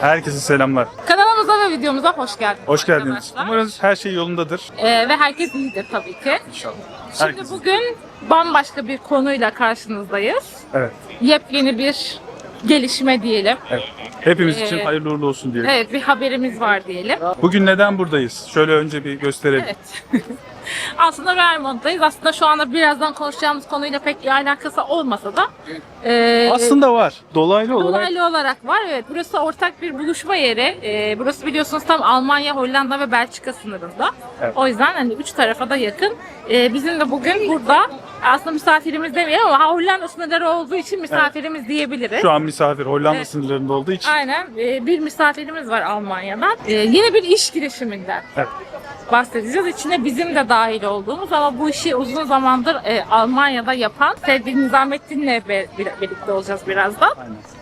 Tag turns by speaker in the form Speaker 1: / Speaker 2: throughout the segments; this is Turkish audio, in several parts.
Speaker 1: Herkese selamlar.
Speaker 2: Kanalımıza ve videomuza hoş geldiniz.
Speaker 1: Hoş geldiniz.
Speaker 2: arkadaşlar.
Speaker 1: Umarız her şey yolundadır.
Speaker 2: Ee, ve herkes iyidir tabii ki.
Speaker 1: İnşallah.
Speaker 2: Şimdi
Speaker 1: Herkes.
Speaker 2: bugün bambaşka bir konuyla karşınızdayız.
Speaker 1: Evet.
Speaker 2: Yepyeni bir gelişme diyelim.
Speaker 1: evet. Hepimiz için
Speaker 2: Ee,
Speaker 1: hayırlı uğurlu olsun diyelim.
Speaker 2: Evet bir haberimiz var diyelim.
Speaker 1: Bugün neden buradayız? Şöyle önce bir gösterelim.
Speaker 2: Evet. Aslında Vermont'tayız. Aslında şu anda birazdan konuşacağımız konuyla pek alakası olmasa da e,
Speaker 1: Aslında var. Dolaylı olarak
Speaker 2: Dolaylı olarak var evet. Burası ortak bir buluşma yeri. Ee, burası biliyorsunuz tam Almanya, Hollanda ve Belçika sınırında.
Speaker 1: Evet.
Speaker 2: O yüzden hani üç tarafa da yakın. Ee, bizim de bugün burada aslında misafirimiz demeyelim ama Hollanda sınırları olduğu için misafirimiz diyebiliriz.
Speaker 1: şu an misafir Hollanda
Speaker 2: Evet.
Speaker 1: sınırlarında olduğu için.
Speaker 2: Aynen Ee, bir misafirimiz var Almanya'dan. Ee, yeni bir iş girişiminden
Speaker 1: Evet.
Speaker 2: bahsedeceğiz. İçine bizim de dahil olduğumuz ama bu işi uzun zamandır e, Almanya'da yapan sevgili Nizamettin'le be- bir- birlikte olacağız birazdan.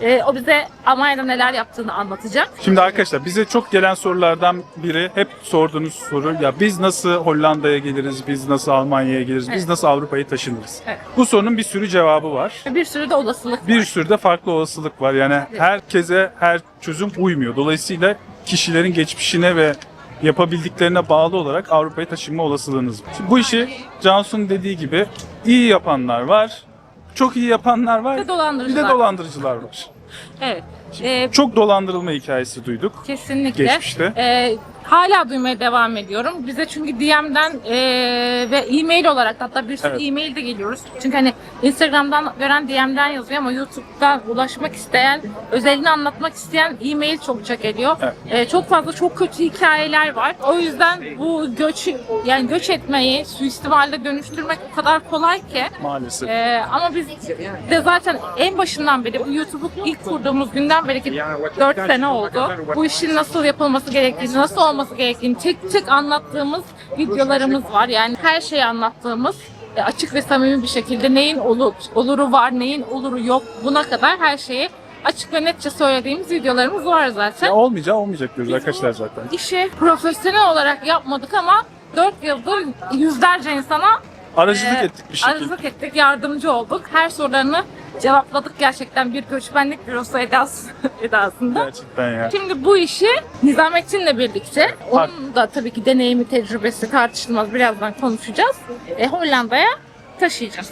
Speaker 2: Ee, o bize Almanya'da neler yaptığını anlatacak.
Speaker 1: Şimdi arkadaşlar bize çok gelen sorulardan biri hep sorduğunuz soru ya biz nasıl Hollanda'ya geliriz, biz nasıl Almanya'ya geliriz, biz
Speaker 2: Evet.
Speaker 1: nasıl Avrupa'yı taşınırız?
Speaker 2: Evet.
Speaker 1: Bu sorunun bir sürü cevabı var.
Speaker 2: Bir sürü de olasılık
Speaker 1: Bir
Speaker 2: var.
Speaker 1: sürü de farklı olasılık var. Yani herkese her çözüm uymuyor. Dolayısıyla kişilerin geçmişine ve yapabildiklerine bağlı olarak Avrupa'ya taşınma olasılığınız var. Şimdi bu işi Cansu'nun dediği gibi iyi yapanlar var. Çok iyi yapanlar var.
Speaker 2: Bir de dolandırıcılar
Speaker 1: Bir de dolandırıcılar var.
Speaker 2: Evet. Ee,
Speaker 1: Çok dolandırılma hikayesi duyduk.
Speaker 2: kesinlikle.
Speaker 1: Geçmişte.
Speaker 2: Ee, hala duymaya devam ediyorum. Bize çünkü DM'den e, ve e-mail olarak hatta bir sürü
Speaker 1: Evet.
Speaker 2: e-mail de geliyoruz. Çünkü hani Instagram'dan gören DM'den yazıyor ama YouTube'dan ulaşmak isteyen, özelini anlatmak isteyen e-mail çokça geliyor.
Speaker 1: Evet.
Speaker 2: Ee, çok fazla çok kötü hikayeler var. O yüzden bu göç yani göç etmeyi suistimalde dönüştürmek o kadar kolay ki
Speaker 1: Maalesef.
Speaker 2: Ee, ama biz de zaten en başından beri bu YouTube'u ilk kurduğumuz günden beri ki 4 sene oldu. Bu işin nasıl yapılması gerektiğini, nasıl olması gerektiğini tek tek anlattığımız videolarımız var. Yani her şeyi anlattığımız e, açık ve samimi bir şekilde neyin olur, oluru var, neyin oluru yok buna kadar her şeyi açık ve netçe söylediğimiz videolarımız var zaten.
Speaker 1: Ya olmayacağı olmayacak diyoruz
Speaker 2: Biz
Speaker 1: arkadaşlar zaten.
Speaker 2: İşi profesyonel olarak yapmadık ama 4 yıldır yüzlerce insana
Speaker 1: Aracılık
Speaker 2: ee,
Speaker 1: ettik bir şekilde.
Speaker 2: Aracılık ettik, yardımcı olduk. Her sorularını cevapladık gerçekten bir göçmenlik bürosu edası, edasında.
Speaker 1: Gerçekten ya.
Speaker 2: Şimdi bu işi Nizamettin'le birlikte, onun da tabii ki deneyimi, tecrübesi tartışılmaz birazdan konuşacağız. E, Hollanda'ya taşıyacağız.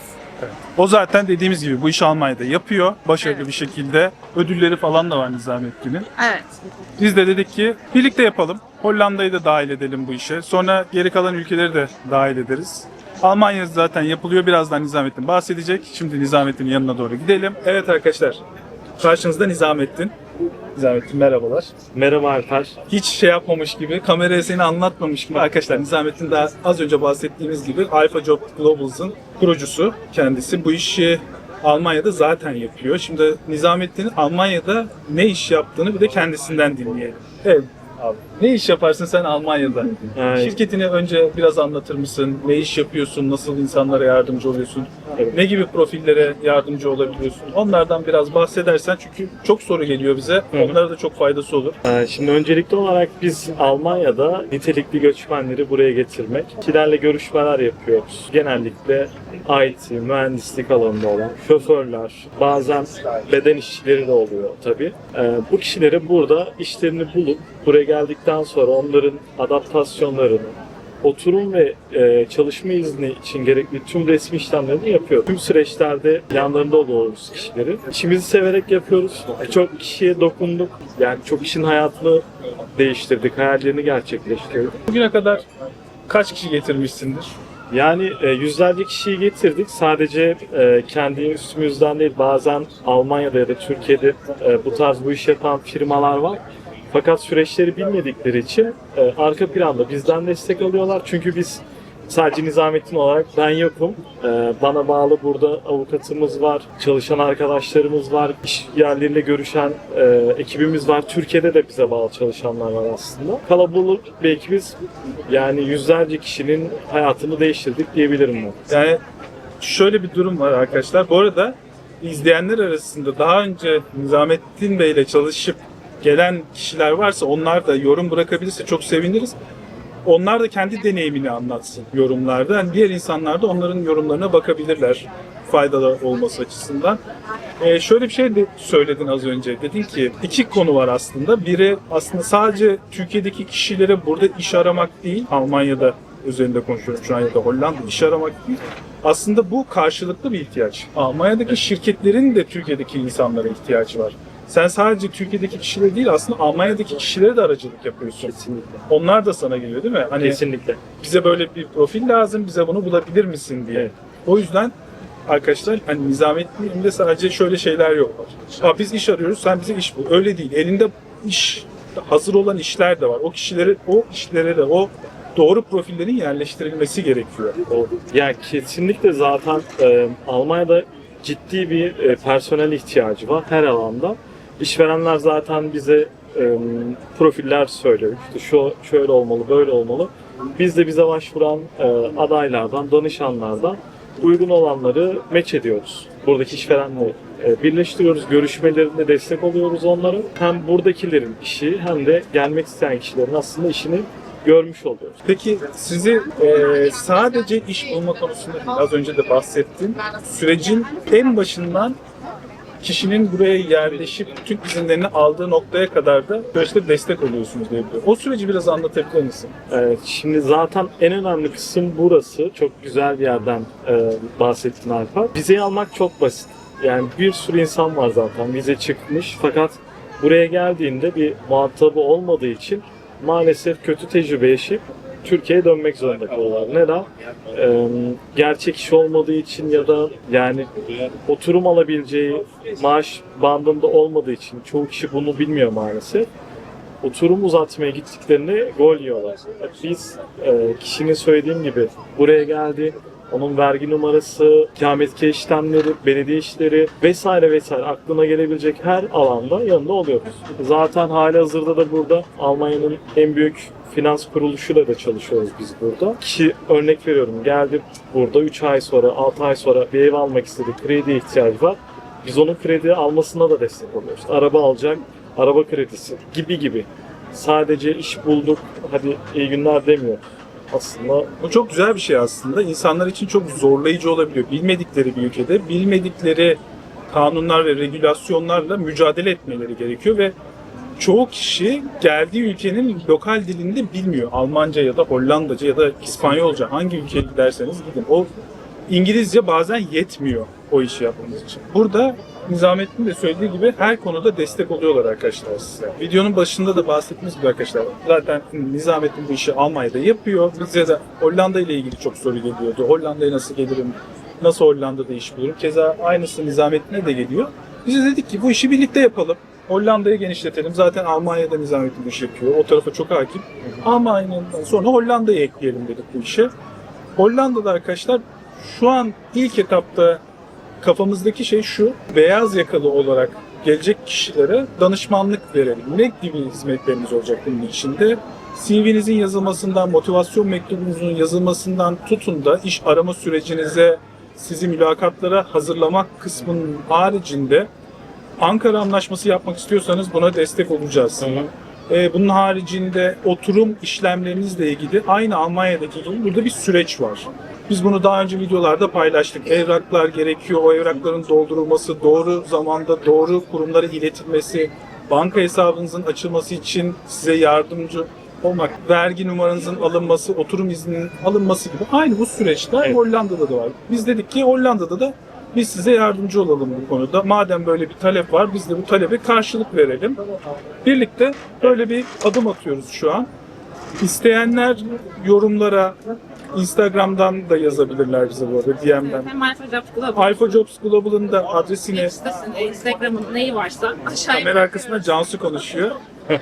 Speaker 1: O zaten dediğimiz gibi bu işi Almanya'da yapıyor. Başarılı
Speaker 2: Evet.
Speaker 1: bir şekilde. Ödülleri falan da var Nizamettin'in.
Speaker 2: Evet.
Speaker 1: Biz de dedik ki birlikte yapalım. Hollanda'yı da dahil edelim bu işe. Sonra geri kalan ülkeleri de dahil ederiz. Almanya zaten yapılıyor. Birazdan Nizamettin bahsedecek. Şimdi Nizamettin'in yanına doğru gidelim. Evet arkadaşlar. Karşınızda Nizamettin. Nizamettin merhabalar.
Speaker 3: Merhaba Alper.
Speaker 1: Hiç şey yapmamış gibi, kameraya seni anlatmamış gibi. Arkadaşlar Nizamettin daha az önce bahsettiğimiz gibi Alpha Job Globals'ın kurucusu kendisi. Bu işi Almanya'da zaten yapıyor. Şimdi Nizamettin'in Almanya'da ne iş yaptığını bir de kendisinden dinleyelim. Evet abi. Ne iş yaparsın sen Almanya'da?
Speaker 3: Ee,
Speaker 1: Şirketini önce biraz anlatır mısın? Ne iş yapıyorsun? Nasıl insanlara yardımcı oluyorsun? Ne gibi profillere yardımcı olabiliyorsun? Onlardan biraz bahsedersen çünkü çok soru geliyor bize. Onlara da çok faydası olur.
Speaker 3: e, Şimdi öncelikli olarak biz Almanya'da nitelikli göçmenleri buraya getirmek, kişilerle görüşmeler yapıyoruz. Genellikle IT, mühendislik alanında olan şoförler, bazen beden işçileri de oluyor tabii. E, Bu kişileri burada işlerini bulup buraya geldikten sonra onların adaptasyonlarını, oturum ve e, çalışma izni için gerekli tüm resmi işlemlerini yapıyor. Tüm süreçlerde yanlarında oluyoruz kişileri. İşimizi severek yapıyoruz. Çok kişiye dokunduk. Yani çok kişinin hayatını değiştirdik, hayallerini gerçekleştirdik.
Speaker 1: Bugüne kadar kaç kişi getirmişsindir?
Speaker 3: Yani e, yüzlerce kişiyi getirdik. Sadece e, kendi üstümüzden değil, bazen Almanya'da ya da Türkiye'de e, bu tarz bu iş yapan firmalar var. Fakat süreçleri bilmedikleri için e, arka planda bizden destek alıyorlar. Çünkü biz sadece Nizamettin olarak ben yokum. E, bana bağlı burada avukatımız var, çalışan arkadaşlarımız var, iş yerleriyle görüşen e, ekibimiz var. Türkiye'de de bize bağlı çalışanlar var aslında. Kalabalık bir ekibiz. Yani yüzlerce kişinin hayatını değiştirdik diyebilirim ben.
Speaker 1: Yani şöyle bir durum var arkadaşlar. Bu arada izleyenler arasında daha önce Nizamettin Bey ile çalışıp gelen kişiler varsa onlar da yorum bırakabilirse çok seviniriz. Onlar da kendi deneyimini anlatsın yorumlarda. Yani diğer insanlar da onların yorumlarına bakabilirler. faydalı olması açısından. Ee, şöyle bir şey de söyledin az önce. Dedin ki iki konu var aslında. Biri aslında sadece Türkiye'deki kişilere burada iş aramak değil, Almanya'da üzerinde konuşuyorum şu an ya da Hollanda iş aramak değil. Aslında bu karşılıklı bir ihtiyaç. Almanya'daki şirketlerin de Türkiye'deki insanlara ihtiyacı var. Sen sadece Türkiye'deki kişilere değil aslında Almanya'daki kişilere de aracılık yapıyorsun.
Speaker 3: Kesinlikle.
Speaker 1: Onlar da sana geliyor değil mi? Hani
Speaker 3: Kesinlikle.
Speaker 1: bize böyle bir profil lazım, bize bunu bulabilir misin diye.
Speaker 3: Evet.
Speaker 1: O yüzden arkadaşlar hani Nizamettin'in elinde sadece şöyle şeyler yok. Ha biz iş arıyoruz, sen bize iş bul. Öyle değil. Elinde iş hazır olan işler de var. O kişileri, o işlere de o doğru profillerin yerleştirilmesi gerekiyor.
Speaker 3: O, ya kesinlikle zaten e, Almanya'da ciddi bir e, personel ihtiyacı var her alanda. İşverenler zaten bize e, profiller söylüyor. İşte şu şöyle olmalı, böyle olmalı. Biz de bize başvuran e, adaylardan, danışanlardan uygun olanları meç ediyoruz. Buradaki işverenle e, birleştiriyoruz, görüşmelerinde destek oluyoruz onlara. Hem buradakilerin işi hem de gelmek isteyen kişilerin aslında işini görmüş oluyoruz.
Speaker 1: Peki sizi e, sadece iş bulma konusunda az önce de bahsettim. Sürecin en başından kişinin buraya yerleşip Türk izinlerini aldığı noktaya kadar da süreçte destek oluyorsunuz diye biliyorum. O süreci biraz anlatabilir misin?
Speaker 3: Evet, şimdi zaten en önemli kısım burası. Çok güzel bir yerden e, bahsettin Alfa. Vizeyi almak çok basit. Yani bir sürü insan var zaten vize çıkmış fakat buraya geldiğinde bir muhatabı olmadığı için maalesef kötü tecrübe yaşayıp Türkiye'ye dönmek zorunda kalıyorlar. Neden? Ee, gerçek iş olmadığı için ya da yani oturum alabileceği maaş bandında olmadığı için çoğu kişi bunu bilmiyor maalesef oturum uzatmaya gittiklerinde gol yiyorlar. Biz e, kişinin söylediğim gibi buraya geldi, onun vergi numarası, ikametgah işlemleri, belediye işleri vesaire vesaire aklına gelebilecek her alanda yanında oluyoruz. Zaten hali hazırda da burada Almanya'nın en büyük finans kuruluşuyla da çalışıyoruz biz burada. Kişi örnek veriyorum geldi burada 3 ay sonra 6 ay sonra bir ev almak istedi, krediye ihtiyacı var. Biz onun kredi almasına da destek oluyoruz. Araba alacak, araba kredisi gibi gibi. Sadece iş bulduk, hadi iyi günler demiyor. Aslında
Speaker 1: Bu çok güzel bir şey aslında. İnsanlar için çok zorlayıcı olabiliyor. Bilmedikleri bir ülkede bilmedikleri kanunlar ve regülasyonlarla mücadele etmeleri gerekiyor ve çoğu kişi geldiği ülkenin lokal dilinde bilmiyor. Almanca ya da Hollandaca ya da İspanyolca hangi ülkeye giderseniz gidin. O İngilizce bazen yetmiyor o işi yapmanız için. Burada Nizamettin de söylediği gibi her konuda destek oluyorlar arkadaşlar size. Videonun başında da bahsettiğimiz gibi arkadaşlar zaten Nizamettin bu işi Almanya'da yapıyor. Bize de Hollanda ile ilgili çok soru geliyordu. Hollanda'ya nasıl gelirim? Nasıl Hollanda'da iş bulurum? Keza aynısı Nizamettin'e de geliyor. Biz de dedik ki bu işi birlikte yapalım. Hollanda'yı genişletelim. Zaten Almanya'da Nizamettin bu işi yapıyor. O tarafa çok hakim. Almanya'dan sonra Hollanda'yı ekleyelim dedik bu işe. Hollanda'da arkadaşlar şu an ilk etapta kafamızdaki şey şu. Beyaz yakalı olarak gelecek kişilere danışmanlık verelim. Ne gibi hizmetlerimiz olacak bunun içinde? CV'nizin yazılmasından, motivasyon mektubunuzun yazılmasından tutun da iş arama sürecinize, sizi mülakatlara hazırlamak kısmının haricinde Ankara Anlaşması yapmak istiyorsanız buna destek olacağız. Ee, bunun haricinde oturum işlemlerinizle ilgili aynı Almanya'daki gibi burada bir süreç var. Biz bunu daha önce videolarda paylaştık. Evraklar gerekiyor. O evrakların doldurulması, doğru zamanda doğru kurumlara iletilmesi, banka hesabınızın açılması için size yardımcı olmak, vergi numaranızın alınması, oturum izninin alınması gibi aynı bu süreçler
Speaker 3: Evet.
Speaker 1: Hollanda'da da var. Biz dedik ki Hollanda'da da biz size yardımcı olalım bu konuda. Madem böyle bir talep var biz de bu talebe karşılık verelim. Birlikte böyle bir adım atıyoruz şu an. İsteyenler yorumlara Instagram'dan da yazabilirler bize bu arada DM'den.
Speaker 2: Hem Alfa Jobs Global
Speaker 1: Alpha Jobs Global'ın da adresini
Speaker 2: sitesinde, Instagram'ın neyi varsa aşağıya
Speaker 1: kamera arkasında Cansu konuşuyor.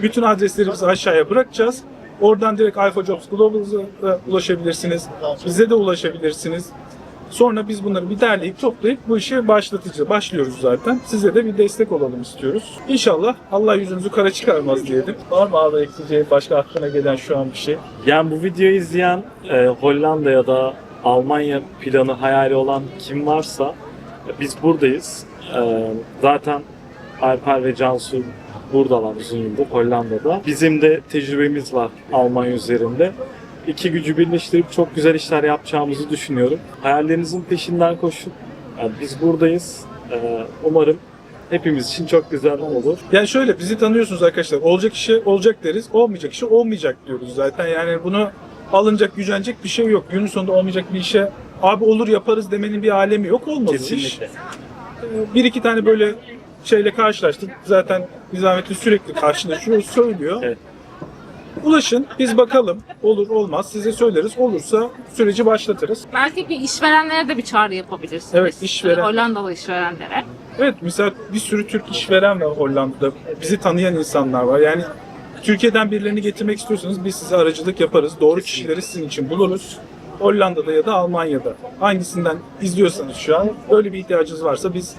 Speaker 1: Bütün adresleri biz aşağıya bırakacağız. Oradan direkt Alpha Jobs Global'a ulaşabilirsiniz. Bize de ulaşabilirsiniz. Sonra biz bunları bir derleyip toplayıp bu işe başlatacağız. Başlıyoruz zaten. Size de bir destek olalım istiyoruz. İnşallah Allah yüzünüzü kara çıkarmaz diyelim. Var mı abi ekleyeceğin başka aklına gelen şu an bir şey?
Speaker 3: yani bu videoyu izleyen e, Hollanda ya da Almanya planı hayali olan kim varsa e, biz buradayız. E, zaten Alper ve Cansu buradalar uzun yıldır Hollanda'da. Bizim de tecrübemiz var Almanya üzerinde. İki gücü birleştirip çok güzel işler yapacağımızı düşünüyorum. Hayallerinizin peşinden koşun. Yani biz buradayız. Ee, umarım hepimiz için çok güzel olur.
Speaker 1: Yani şöyle bizi tanıyorsunuz arkadaşlar. Olacak işi olacak deriz. Olmayacak işi olmayacak diyoruz zaten. Yani bunu alınacak, gücenecek bir şey yok. Günün sonunda olmayacak bir işe abi olur yaparız demenin bir alemi yok. Olmaz o iş.
Speaker 3: Kesinlikle.
Speaker 1: Ee, Bir iki tane böyle şeyle karşılaştık. Zaten Nizamettin sürekli karşılaşıyor, söylüyor.
Speaker 3: Evet.
Speaker 1: Ulaşın, biz bakalım. Olur olmaz size söyleriz. Olursa süreci başlatırız.
Speaker 2: Belki bir işverenlere de bir çağrı yapabilirsiniz.
Speaker 1: Evet, işveren.
Speaker 2: Hollandalı işverenlere.
Speaker 1: Evet mesela bir sürü Türk işveren var Hollanda'da. Bizi tanıyan insanlar var. Yani Türkiye'den birilerini getirmek istiyorsanız biz size aracılık yaparız. Doğru kişileri sizin için buluruz. Hollanda'da ya da Almanya'da. Hangisinden izliyorsanız şu an böyle bir ihtiyacınız varsa biz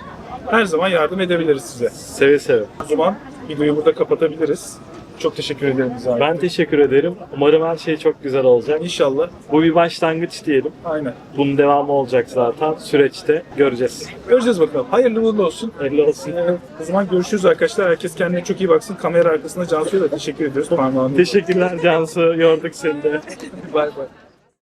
Speaker 1: her zaman yardım edebiliriz size.
Speaker 3: Seve seve.
Speaker 1: O zaman videoyu burada kapatabiliriz. Çok teşekkür ederim Nizami.
Speaker 3: Ben teşekkür ederim. Umarım her şey çok güzel olacak.
Speaker 1: İnşallah.
Speaker 3: Bu bir başlangıç diyelim.
Speaker 1: Aynen.
Speaker 3: Bunun devamı olacak zaten. Süreçte göreceğiz.
Speaker 1: Göreceğiz bakalım. Hayırlı uğurlu olsun.
Speaker 3: Hayırlı olsun.
Speaker 1: Ee, o zaman görüşürüz arkadaşlar. Herkes kendine çok iyi baksın. Kamera arkasında Cansu'ya da teşekkür ediyoruz. Parmağını.
Speaker 3: Teşekkürler Cansu. Yorduk seni de.
Speaker 1: Bay bay.